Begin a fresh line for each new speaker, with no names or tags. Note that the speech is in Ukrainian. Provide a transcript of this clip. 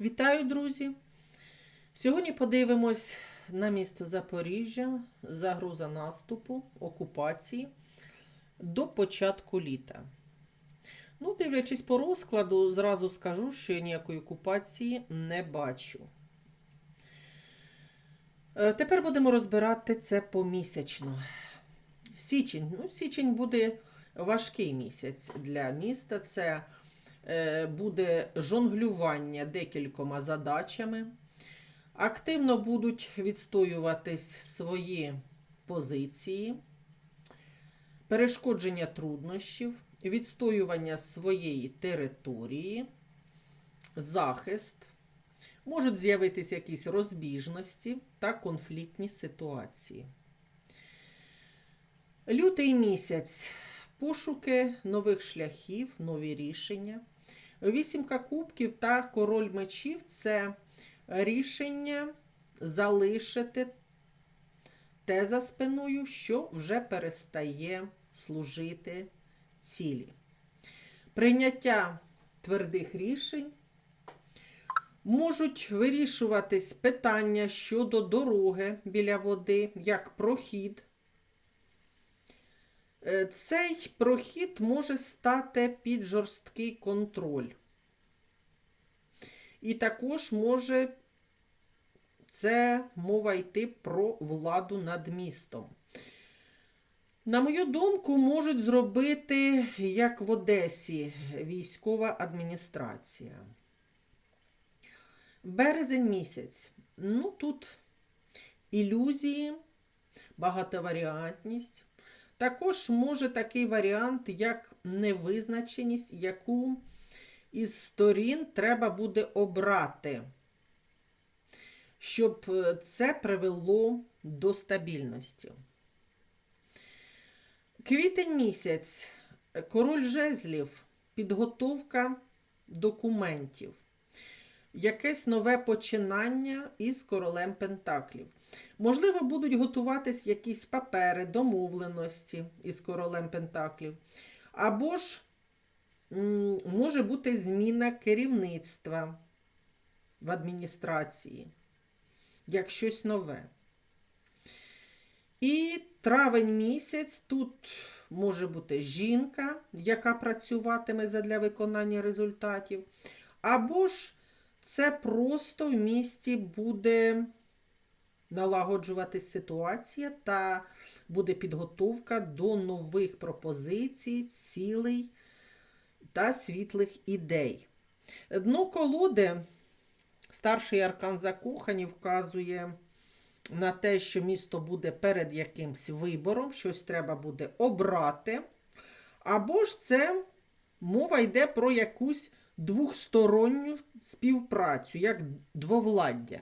Вітаю, друзі! Сьогодні подивимось на місто Запоріжжя, загроза наступу, окупації до початку літа. Ну, дивлячись по розкладу, зразу скажу, що я ніякої окупації не бачу. Е, Тепер будемо розбирати це помісячно. Січень. Ну, січень буде важкий місяць для міста. Це буде жонглювання декількома задачами. Активно будуть відстоюватись свої позиції, перешкодження труднощів, відстоювання своєї території, захист. Можуть з'явитися якісь розбіжності та конфліктні ситуації. Лютий місяць. Пошуки нових шляхів, нові рішення. Вісімка кубків та король мечів це рішення залишити те за спиною, що вже перестає служити цілі. Прийняття твердих рішень. Можуть вирішуватись питання щодо дороги біля води, як прохід. Е, Цей прохід може стати під жорсткий контроль. І також може це мова йти про владу над містом. На мою думку, можуть зробити, як в Одесі, військова адміністрація. Березень місяць. Ну, тут ілюзії, багатоваріантність. Також може такий варіант, як невизначеність, яку із сторін треба буде обрати, щоб е, це привело до стабільності. Квітень місяць, король жезлів, підготовка документів, якесь нове починання із королем Пентаклів. Можливо, будуть готуватись якісь папери, домовленості із королем Пентаклів. Або ж може бути зміна керівництва в адміністрації, як щось нове. І травень місяць тут може бути жінка, яка працюватиме задля виконання результатів. Або ж це просто в місті буде налагоджуватись ситуація та буде підготовка до нових пропозицій, цілей та світлих ідей. Дно колоди, старший аркан закохані, вказує на те, що місто буде перед якимсь вибором, щось треба буде обрати. Або ж це мова йде про якусь двохсторонню співпрацю, як двовладдя.